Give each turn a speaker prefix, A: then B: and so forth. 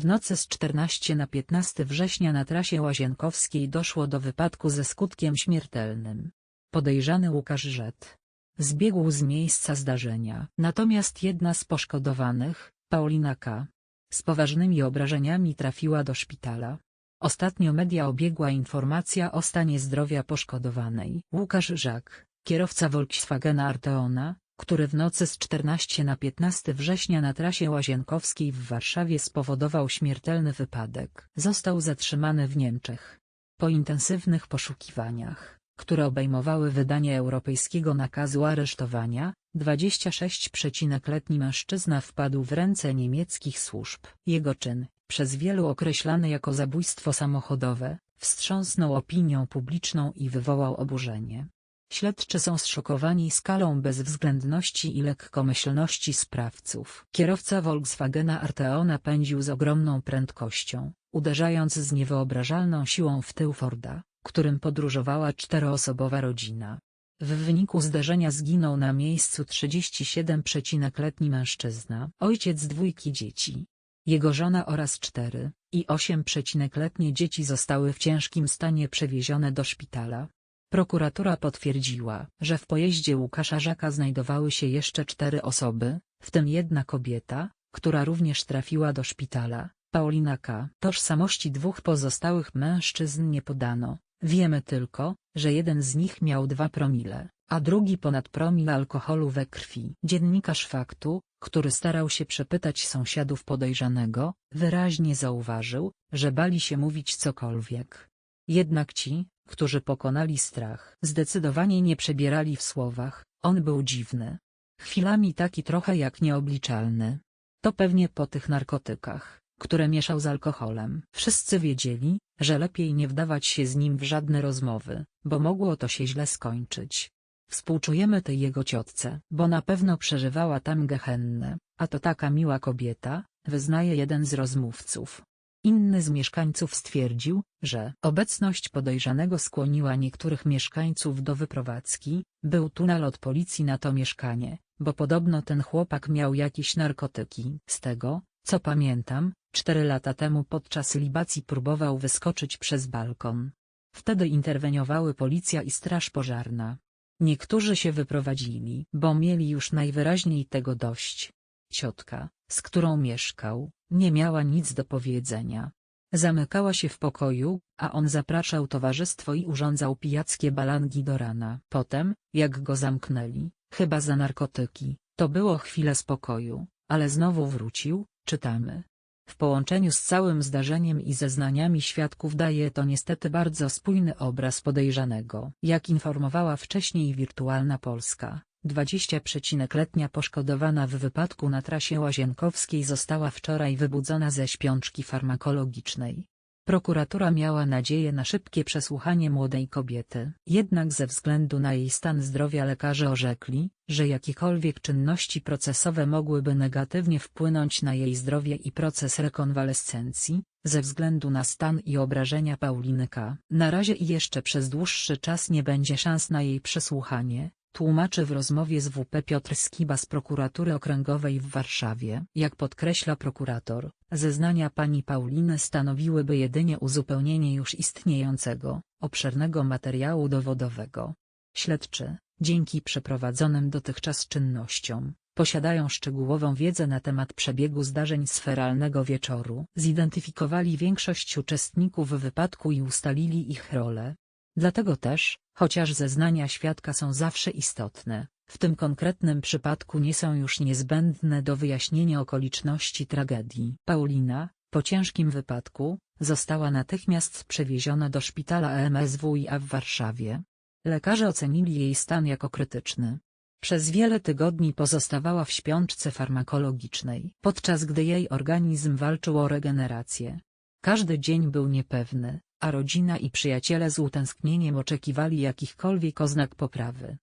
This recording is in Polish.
A: W nocy z 14 na 15 września na trasie Łazienkowskiej doszło do wypadku ze skutkiem śmiertelnym. Podejrzany Łukasz Żet zbiegł z miejsca zdarzenia. Natomiast jedna z poszkodowanych, Paulina K., z poważnymi obrażeniami trafiła do szpitala. Ostatnio media obiegła informacja o stanie zdrowia poszkodowanej. Łukasz Żak, kierowca Volkswagena Arteona, który w nocy z 14 na 15 września na trasie Łazienkowskiej w Warszawie spowodował śmiertelny wypadek. Został zatrzymany w Niemczech. Po intensywnych poszukiwaniach, które obejmowały wydanie europejskiego nakazu aresztowania, 26-letni mężczyzna wpadł w ręce niemieckich służb. Jego czyn, przez wielu określany jako zabójstwo samochodowe, wstrząsnął opinią publiczną i wywołał oburzenie. Śledczy są zszokowani skalą bezwzględności i lekkomyślności sprawców. Kierowca Volkswagena Arteona pędził z ogromną prędkością, uderzając z niewyobrażalną siłą w tył Forda, którym podróżowała czteroosobowa rodzina. W wyniku zdarzenia zginął na miejscu 37-letni mężczyzna, ojciec dwójki dzieci. Jego żona oraz 4 i 8-letnie dzieci zostały w ciężkim stanie przewiezione do szpitala. Prokuratura potwierdziła, że w pojeździe Łukasza Żaka znajdowały się jeszcze cztery osoby, w tym jedna kobieta, która również trafiła do szpitala, Paulina K. Tożsamości dwóch pozostałych mężczyzn nie podano, wiemy tylko, że jeden z nich miał dwa promile, a drugi ponad promil alkoholu we krwi. Dziennikarz faktu, który starał się przepytać sąsiadów podejrzanego, wyraźnie zauważył, że bali się mówić cokolwiek. Jednak ci, którzy pokonali strach, zdecydowanie nie przebierali w słowach, on był dziwny. Chwilami taki trochę jak nieobliczalny. To pewnie po tych narkotykach, które mieszał z alkoholem. Wszyscy wiedzieli, że lepiej nie wdawać się z nim w żadne rozmowy, bo mogło to się źle skończyć. Współczujemy tej jego ciotce, bo na pewno przeżywała tam gehennę, a to taka miła kobieta, wyznaje jeden z rozmówców. Inny z mieszkańców stwierdził, że obecność podejrzanego skłoniła niektórych mieszkańców do wyprowadzki, był tunel od policji na to mieszkanie, bo podobno ten chłopak miał jakieś narkotyki. Z tego, co pamiętam, cztery lata temu podczas libacji próbował wyskoczyć przez balkon. Wtedy interweniowały policja i straż pożarna. Niektórzy się wyprowadzili, bo mieli już najwyraźniej tego dość. Ciotka, z którą mieszkał, nie miała nic do powiedzenia. Zamykała się w pokoju, a on zapraszał towarzystwo i urządzał pijackie balangi do rana. Potem, jak go zamknęli, chyba za narkotyki, to było chwilę spokoju, ale znowu wrócił, czytamy. W połączeniu z całym zdarzeniem i zeznaniami świadków daje to niestety bardzo spójny obraz podejrzanego. Jak informowała wcześniej Wirtualna Polska, 20-letnia poszkodowana w wypadku na trasie Łazienkowskiej została wczoraj wybudzona ze śpiączki farmakologicznej. Prokuratura miała nadzieję na szybkie przesłuchanie młodej kobiety. Jednak ze względu na jej stan zdrowia lekarze orzekli, że jakiekolwiek czynności procesowe mogłyby negatywnie wpłynąć na jej zdrowie i proces rekonwalescencji, ze względu na stan i obrażenia Pauliny K. Na razie i jeszcze przez dłuższy czas nie będzie szans na jej przesłuchanie, Tłumaczy w rozmowie z WP Piotr Skiba z prokuratury okręgowej w Warszawie. Jak podkreśla prokurator, zeznania pani Pauliny stanowiłyby jedynie uzupełnienie już istniejącego, obszernego materiału dowodowego. Śledczy, dzięki przeprowadzonym dotychczas czynnościom, posiadają szczegółową wiedzę na temat przebiegu zdarzeń sferalnego wieczoru. Zidentyfikowali większość uczestników wypadku i ustalili ich rolę, Dlatego też, chociaż zeznania świadka są zawsze istotne, w tym konkretnym przypadku nie są już niezbędne do wyjaśnienia okoliczności tragedii. Paulina, po ciężkim wypadku, została natychmiast przewieziona do szpitala EMSWiA w Warszawie. Lekarze ocenili jej stan jako krytyczny. Przez wiele tygodni pozostawała w śpiączce farmakologicznej, podczas gdy jej organizm walczył o regenerację. Każdy dzień był niepewny, a rodzina i przyjaciele z utęsknieniem oczekiwali jakichkolwiek oznak poprawy.